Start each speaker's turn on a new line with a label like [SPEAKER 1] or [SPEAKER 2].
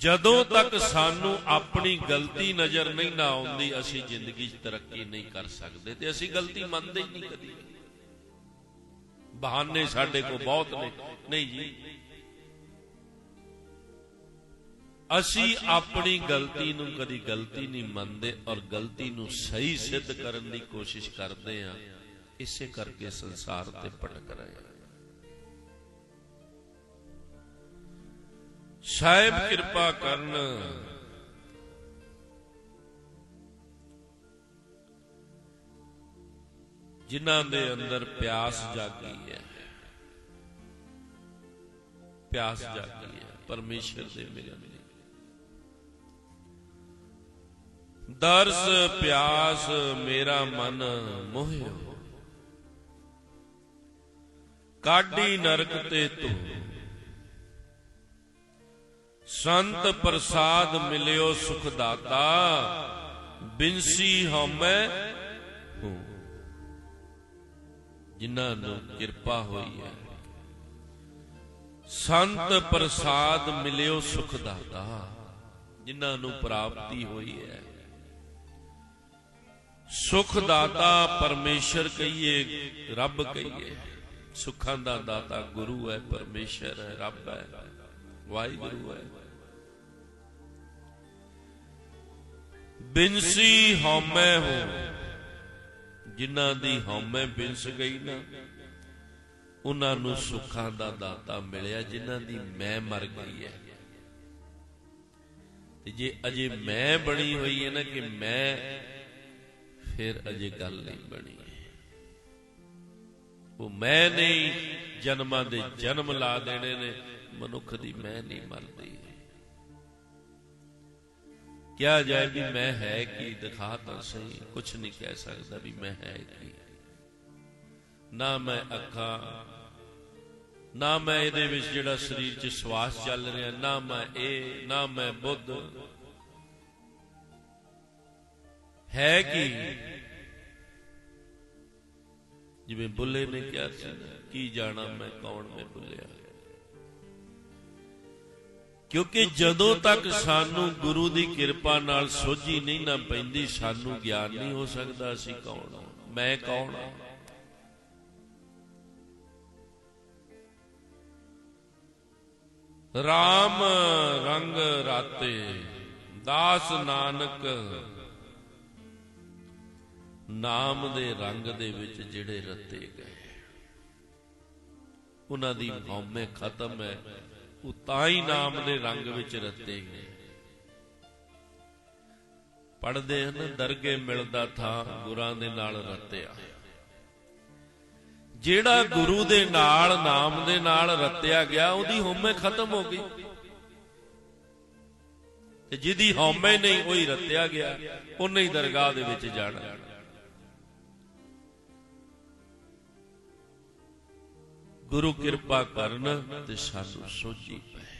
[SPEAKER 1] ਜਦੋਂ ਤੱਕ ਸਾਨੂੰ ਆਪਣੀ ਗਲਤੀ ਨਜ਼ਰ ਨਹੀਂ ਨਾ ਆਉਂਦੀ, ਅਸੀਂ ਜ਼ਿੰਦਗੀ 'ਚ ਤਰੱਕੀ ਨਹੀਂ ਕਰ ਸਕਦੇ ਤੇ ਅਸੀਂ ਗਲਤੀ ਮੰਨਦੇ ਹੀ ਨਹੀਂ ਕਦੀ। ਬਹਾਨੇ ਸਾਡੇ ਕੋਲ ਬਹੁਤ ਨੇ। ਨਹੀਂ ਜੀ। ਅਸੀਂ ਆਪਣੀ ਗਲਤੀ ਨੂੰ ਕਦੀ ਗਲਤੀ ਨਹੀਂ ਮੰਨਦੇ ਔਰ ਗਲਤੀ ਨੂੰ ਸਹੀ ਸਿੱਧ ਕਰਨ ਦੀ ਕੋਸ਼ਿਸ਼ ਕਰਦੇ ਆ ਇਸੇ ਕਰਕੇ ਸੰਸਾਰ ਤੇ ਭਟਕ ਰਹੇ ਹਾਂ। ਸਾਹਿਬ ਕਿਰਪਾ ਕਰਨ। ਜਿਨ੍ਹਾਂ ਦੇ ਅੰਦਰ ਪਿਆਸ ਜਾਗੀ ਹੈ। ਪਿਆਸ ਜਾਗੀ ਹੈ। ਪਰਮੇਸ਼ਰ ਦੇ ਮਿਲਣ ਦੀ ਦਰਸ ਪਿਆਸ ਮੇਰਾ ਮਨ ਮੋਹਿਓ ਕਾਢੀ ਨਰਕ ਤੇ ਤੂੰ ਸੰਤ ਪ੍ਰਸਾਦ ਮਿਲਿਓ ਸੁਖ ਦਾਤਾ ਬਿਨਸੀ ਹਉਮੈ ਹੂੰ। ਜਿਨ੍ਹਾਂ ਨੂੰ ਕਿਰਪਾ ਹੋਈ ਹੈ। ਸੰਤ ਪ੍ਰਸਾਦ ਮਿਲਿਓ ਸੁਖ ਦਾਤਾ ਜਿਨ੍ਹਾਂ ਨੂੰ ਪ੍ਰਾਪਤੀ ਹੋਈ ਹੈ। ਸੁਖ ਦਾਤਾ ਪਰਮੇਸ਼ਰ ਕਹੀਏ, ਰੱਬ ਕਹੀਏ। ਸੁੱਖਾਂ ਦਾ ਦਾਤਾ ਗੁਰੂ ਹੈ, ਪਰਮੇਸ਼ਰ ਹੈ, ਰੱਬ ਹੈ। ਵਾਹਿਗੁਰੂ ਹੈ। ਬਿਨਸੀ ਹਉਮੈ ਹੋ ਜਿਨ੍ਹਾਂ ਦੀ ਹਉਮੈ ਬਿਨਸ ਗਈ ਨਾ, ਉਹਨਾਂ ਨੂੰ ਸੁੱਖਾਂ ਦਾ ਦਾਤਾ ਮਿਲਿਆ, ਜਿਨ੍ਹਾਂ ਦੀ ਮੈਂ ਮਰ ਗਈ ਹੈ। ਤੇ ਜੇ ਅਜੇ ਮੈਂ ਬਣੀ ਹੋਈ ਹੈ ਨਾ ਕਿ ਮੈਂ ਫਿਰ ਅਜੇ ਗੱਲ ਨਹੀਂ ਬਣੀ ਉਹ ਮੈਂ ਨਹੀਂ, ਜਨਮਾਂ ਦੇ ਜਨਮ ਲਾ ਦੇਣੇ ਨੇ। ਮਨੁੱਖ ਦੀ ਮੈਂ ਨਹੀਂ ਮਰਦੀ। ਕਿਹਾ ਜਾਏ ਵੀ ਮੈਂ ਹੈ ਕੀ, ਦਿਖਾ ਤਾਂ ਸਹੀ ਕੁਝ ਨਹੀਂ ਕਹਿ ਸਕਦਾ ਵੀ ਮੈਂ ਹੈ ਕੀ। ਨਾ ਮੈਂ ਅੱਖਾਂ, ਨਾ ਮੈਂ ਇਹਦੇ ਵਿੱਚ ਜਿਹੜਾ ਸਰੀਰ 'ਚ ਸਵਾਸ ਚੱਲ ਰਿਹਾ, ਨਾ ਮੈਂ ਇਹ, ਨਾ ਮੈਂ ਬੁੱਧ। ਹੈ ਕੀ? ਜਿਵੇਂ ਬੁੱਲੇ ਨੇ ਕਿਹਾ ਸੀ, ਕੀ ਜਾਣਾ ਮੈਂ, ਕੌਣ ਮੈਂ ਬੁੱਲਿਆ। ਕਿਉਂਕਿ ਜਦੋਂ ਤੱਕ ਸਾਨੂੰ ਗੁਰੂ ਦੀ ਕਿਰਪਾ ਨਾਲ ਸੋਝੀ ਨਹੀਂ ਨਾ ਪੈਂਦੀ, ਸਾਨੂੰ ਗਿਆਨ ਨਹੀਂ ਹੋ ਸਕਦਾ ਅਸੀਂ ਕੌਣ ਹਾਂ। ਮੈਂ ਕੌਣ ਹਾਂ? RAM ਰੰਗ ਰਾਤੇ, ਦਾਸ ਨਾਨਕ ਨਾਮ ਦੇ ਰੰਗ ਦੇ ਵਿੱਚ ਜਿਹੜੇ ਰਤੇ ਗਏ। ਉਹਨਾਂ ਦੀ ਹਉਮੈ ਖਤਮ ਹੈ। ਉਹ ਤਾਂ ਹੀ ਨਾਮ ਦੇ ਰੰਗ ਵਿੱਚ ਰਤੇ ਗਏ। ਪੜਦੇ ਹਨ, ਦਰਗੇ ਮਿਲਦਾ ਥਾਂ ਗੁਰਾਂ ਦੇ ਨਾਲ ਰਤਿਆ। ਜਿਹੜਾ ਗੁਰੂ ਦੇ ਨਾਲ, ਨਾਮ ਦੇ ਨਾਲ ਰਤਿਆ ਗਿਆ, ਉਹਦੀ ਹਉਮੈ ਖਤਮ ਹੋ ਗਈ। ਤੇ ਜਿਹਦੀ ਹਉਮੈ ਨਹੀਂ, ਉਹੀ ਰਤਿਆ ਗਿਆ। ਉਹਨੇ ਹੀ ਦਰਗਾਹ ਦੇ ਵਿੱਚ ਜਾਣਾ। ਗੁਰੂ ਕਿਰਪਾ ਕਰਨ ਤੇ ਸਾਨੂੰ ਸੋਝੀ ਪਏ।